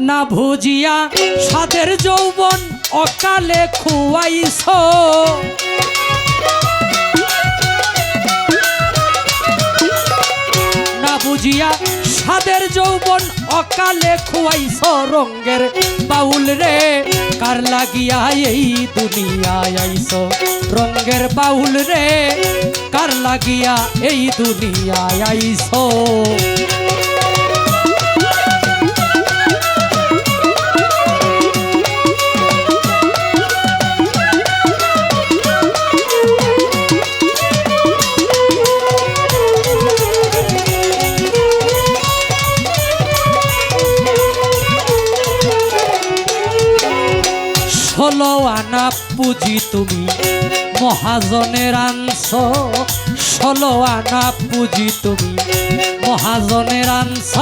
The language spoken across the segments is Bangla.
না ভুজিয়া সাদের যৌবন অকালে খুয়াইছ। না বুঝিয়া সাদের যৌবন অকালে খুয়াইছ। রঙ্গের বাউল রে, কার লাগিয়া এই দুনিয়ায় আইছ? রঙ্গের বাউল রে, কার লাগিয়া এই দুনিয়ায় আইছ? আনা পুঁজি তুমি? মহাজনের আনছ, ষোলো আনা পুঁজি তুমি? মহাজনের আনছ,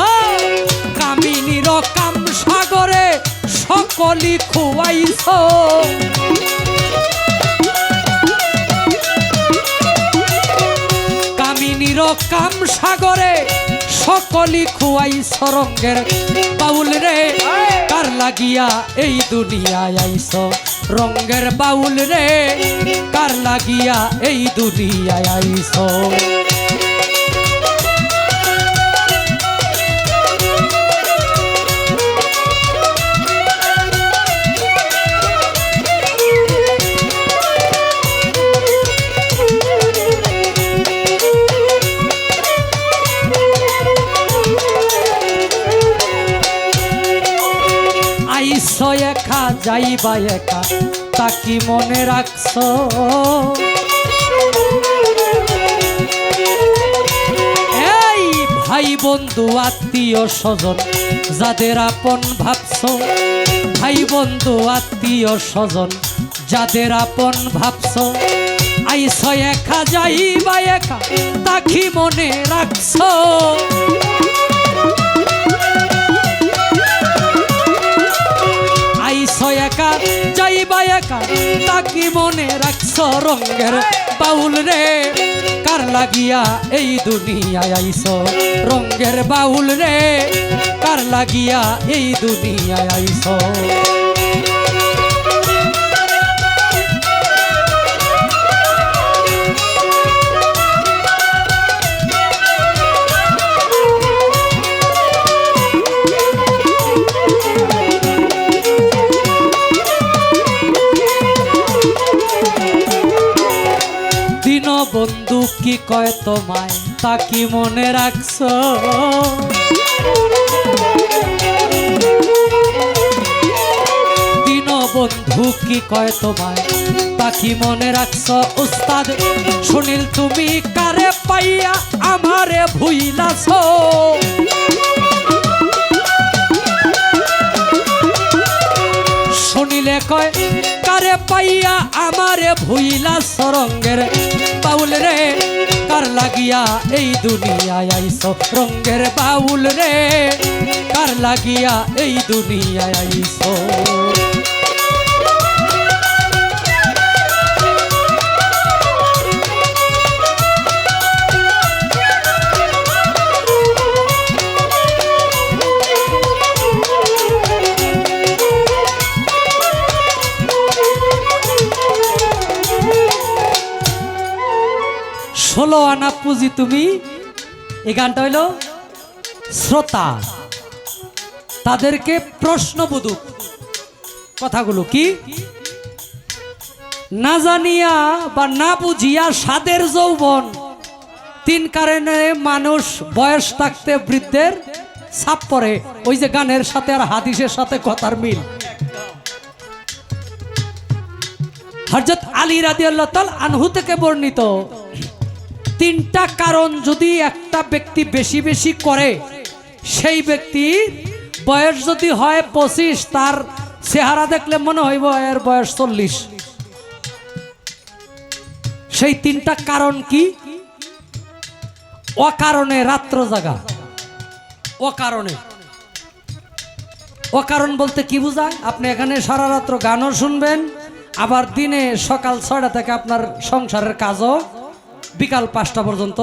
কামিনীর কাম সাগরে সকলি খুয়াইছ। কামিনীর কাম সাগরে সকলি খুয়াই সরঙ্গের বাউল রে। কার লাগিয়া এই দুনিয়ায় আইস রঙ্গের বাউল রে কার লাগিয়া এই দুনিয়ায় আইস? যাইবা একা তাকি মনে রাখছ? এই ভাই বন্ধু আত্মীয় স্বজন, যাদের আপন ভাবছ? ভাই বন্ধু আত্মীয় স্বজন, যাদের আপন ভাবছ? আইস একা, যাইবা একা তাকি মনে রাখছ? একা, যাইবা একা তাকি মনে রাখছ রঙ্গের বাউল রে? কার লাগিয়া এই দুনিয়ায় আইস রঙ্গের বাউল রে, কার লাগিয়া এই দুনিয়ায় আইস কি কয় তোমায় তা কি মনে রাখছ? দিন বন্ধু কি কয় তোমায় তা কি মনে রাখছ? উস্তাদ, সুনীল, তুমি কারে পাইয়া আমারে ভুইলাছ? শুনিলে কয়, কারে পাইয়া আমারে ভুইলা সরঙ্গের লাগিয়া এই দুনিয়ায় আইস। রঙ্গের বাউল রে কার লাগিয়া এই দুনিয়ায় আইস? আনা পুঁজি তুমি। এই গানটা হইল শ্রোতা। তাদেরকে প্রশ্ন বুধুক। কথাগুলো কি? না জানিয়া বা না বুঝিয়া সাদের যৌবন, তিন কারণে মানুষ বয়স থাকতে বৃদ্ধের ছাপ পড়ে। ওই যে গানের সাথে আর হাদিসের সাথে কথার মিল। হরজত আলী রাদি আল্লাহ আনহু থেকে বর্ণিত তিনটা কারণ যদি একটা ব্যক্তি বেশি বেশি করে, সেই ব্যক্তি বয়স যদি হয় পঁচিশ, তার চেহারা দেখলে মনে হইব এর বয়স চল্লিশ। সেই তিনটা কারণ কি? অকারণে রাত্র জাগা। অকারণে। অকারণ বলতে কি বোঝায়? আপনি এখানে সারা রাত্র গানও শুনবেন, আবার দিনে সকাল ছয়টা থেকে আপনার সংসারের কাজও বিকাল পাঁচটা পর্যন্ত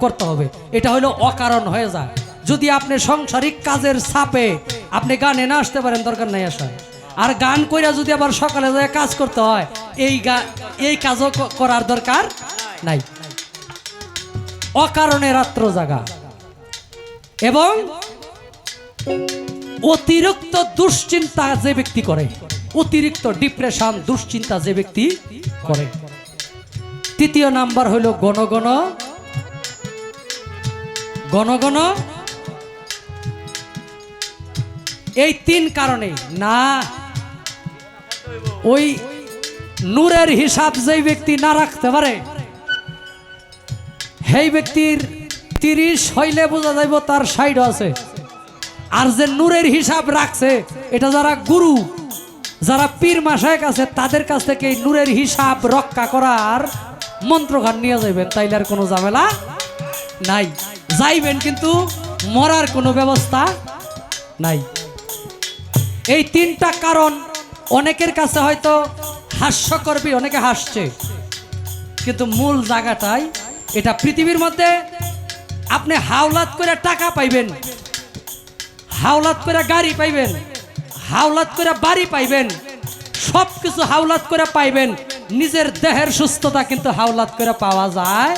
করতে হবে। এটা হলো অকারণ হয়ে যায়। যদি আপনি সাংসারিক কাজের চাপে আপনি গানে না আসতে পারেন, দরকার নাই আসার। আর গান কইরা যদি আবার সকালে যায় কাজ করতে হয়, এই এই কাজও করার দরকার নাই। অকারণে রাত্র জাগা। এবং অতিরিক্ত দুশ্চিন্তা যে ব্যক্তি করে, অতিরিক্ত ডিপ্রেশন, দুশ্চিন্তা যে ব্যক্তি করে। তৃতীয় নাম্বার হইল গণগণ গণগণ এই তিন কারণে, না, ওই নূরের হিসাব যেই ব্যক্তি না রাখতে পারে, সেই ব্যক্তির তিরিশ হইলে বোঝা যাইব তার সাইড আছে। আর যে নূরের হিসাব রাখছে, এটা যারা গুরু, যারা পীর মাসায়ক আছে, তাদের কাছ থেকে নূরের হিসাব রক্ষা করার মন্ত্রগান নিয়ে যাইবেন, তাইলে আর কোনো ঝামেলা নাই। যাইবেন কিন্তু মরার কোনো ব্যবস্থা নাই। এই তিনটা কারণ অনেকের কাছে হয়তো হাস্যকরবি অনেকে হাসছে। কিন্তু মূল জায়গাটাই এটা পৃথিবীর মধ্যে আপনি হাওলাত করে টাকা পাইবেন। হাওলাত করে গাড়ি পাইবেন। হাওলাত করে বাড়ি পাইবেন। সব কিছু হাওলাত করে পাইবেন। নিজের দেহের সুস্থতা কিন্তু হাওলাত করে পাওয়া যায়।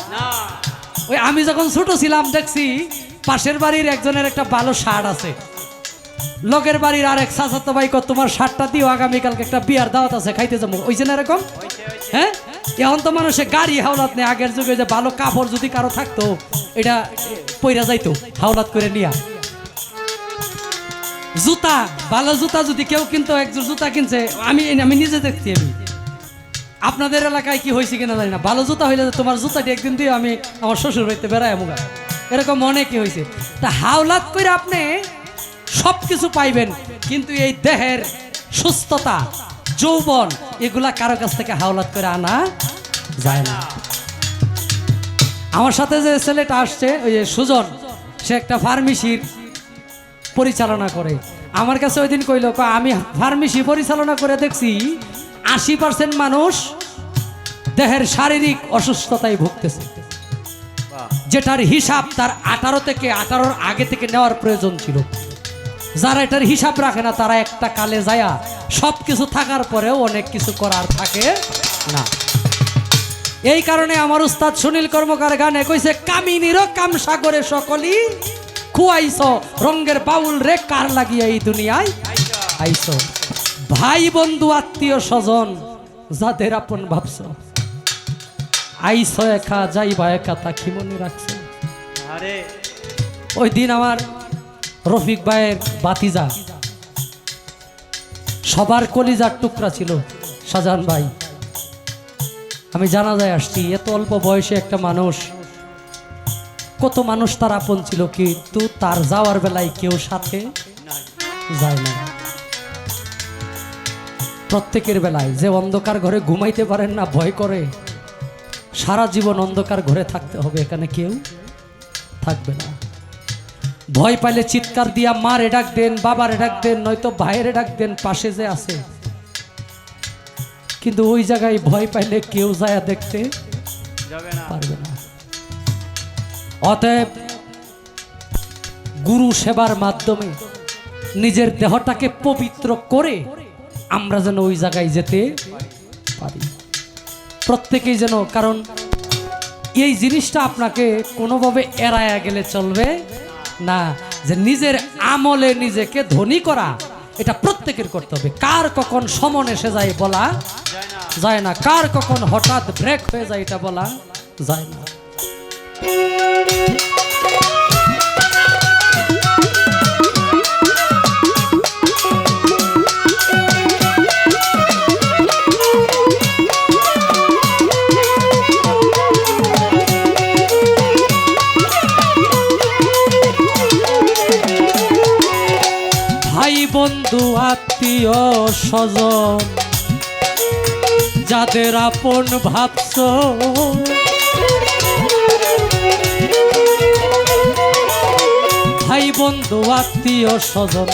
ওই আমি যখন ছোট ছিলাম দেখছি পাশের বাড়ির একজনের একটা ভালো শার্ট আছে। লোকের বাড়ির আর এক চাচাতো ভাই কয়, তোমার শার্টটা দিও আগামীকালকে একটা বিয়ার দাওয়াত আছে খাইতে যাব। ওই যে এরকম? হ্যাঁ? এখন তো মানুষে গাড়ি হাওলাত নেই। আগের যুগে যে ভালো কাপড় যদি কারও থাকতো এটা পইরা যাইতো হাওলাত করে নিয়া। জুতা ভালো জুতা যদি কেউ কিন্তু একজন জুতা কিনছে আমি আমি নিজে দেখছি আমি আপনাদের এলাকায় কি হয়েছে কিনা জানি না। ভালো জুতা হইলে তোমার জুতাটি একদিন দিয়ে আমি আমার শ্বশুর বাড়িতে বেড়াই মুগা এরকম অনেকই হয়েছে। তা হাওলাত করে আপনি সব কিছু পাইবেন, কিন্তু এই দেহের সুস্থতা, যৌবন, এগুলা কারও কাছ থেকে হাওলাত করে আনা যায় না। আমার সাথে যে ছেলেটা আসছে, ওই যে সুজন, সে একটা ফার্মেসির পরিচালনা করে। আমার কাছে ওই দিন কইল আমি ফার্মেসি পরিচালনা করে দেখছি আশি পার্সেন্ট মানুষ দেহের শারীরিক অসুস্থতায় ভুগতেছে। যেটার হিসাব তার আঠারো থেকে আঠারোর আগে থেকে নেওয়ার প্রয়োজন ছিল। যারা এটার হিসাব রাখে না তারা একটা কালে যায়া সব কিছু থাকার পরেও অনেক কিছু করার থাকে না। এই কারণে আমার উস্তাদ সুনীল কর্মকার গানে কইছে কামিনীরও কাম সাগরে সকলই খুয়াইছ রঙ্গের বাউল রে কার লাগিয়া এই দুনিয়ায় আইছ? ভাই বন্ধু আত্মীয় স্বজন যাদের আপন ভাবছ। আইছ একা যাইবা একা তা কি মনে রাখছো? আরে। ওই দিন আমার রফিক ভাইয়ের বাতিজা সবার কলিজার টুকরা ছিল শাহজাহান ভাই। আমি জানা যায় আসছি এত অল্প বয়সে একটা মানুষ কত মানুষ তার আপন ছিল কিন্তু তার যাওয়ার বেলায় কেউ সাথে যায় না। প্রত্যেকের বেলায় যে অন্ধকার ঘরে ঘুমাইতে পারেন না ভয় করে। সারা জীবন অন্ধকার ঘরে থাকতে হবে এখানে কেউ থাকবে না। ভয় পাইলে চিৎকার দিয়া মারে ডাক দেন বাবারে ডাক দেন নয়তো ভাইয়েরে ডাক দেন পাশে যে আছে। কিন্তু ওই জায়গায় ভয় পাইলে কেউ যায় দেখতে পারবে না। অতএব গুরু সেবার মাধ্যমে নিজের দেহটাকে পবিত্র করে আমরা যেন ওই জায়গায় যেতে পারি। প্রত্যেকেই যেন, কারণ এই জিনিসটা আপনাকে কোনোভাবে এড়ায়া গেলে চলবে না। যে নিজের আমলে নিজেকে ধনী করা, এটা প্রত্যেকের করতে হবে কার কখন সমন এসে যায় বলা যায় না। কার কখন হঠাৎ ব্রেক হয়ে যায় এটা বলা যায় না। বন্ধু, আত্মীয়, স্বজন, যাদের আপন ভাবছ, ভাই বন্ধু, আত্মীয়, স্বজন,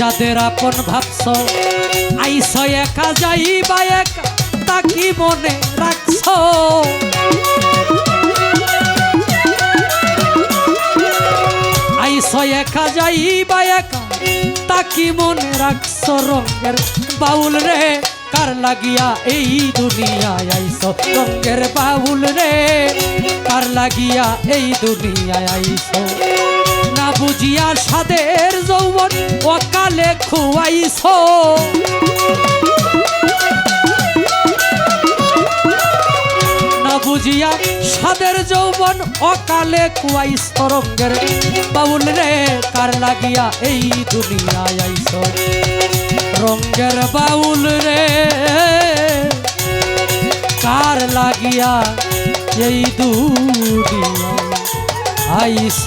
যাদের আপন ভাবছ, আইস একা, যাইবা একা, তা কি মনে রাখছ? আইস একা, যাইবা একা। তাকি মনে রাখছ রঙের বাউল রে? কার লাগিয়া এই দুনিয়ায় আইস রঙের বাউল রে, কার লাগিয়া এই দুনিয়ায় আইস না বুঝিয়া সাদের যৌবন অকালে খুয়াইছ। বুঝিয়া সাদের যৌবন অকালে কুয়াই সরঙ্গের বাউল রে, কার লাগিয়া এই দুনিয়ায় আইস রঙ্গের বাউল রে, কার লাগিয়া এই দুনিয়া আইস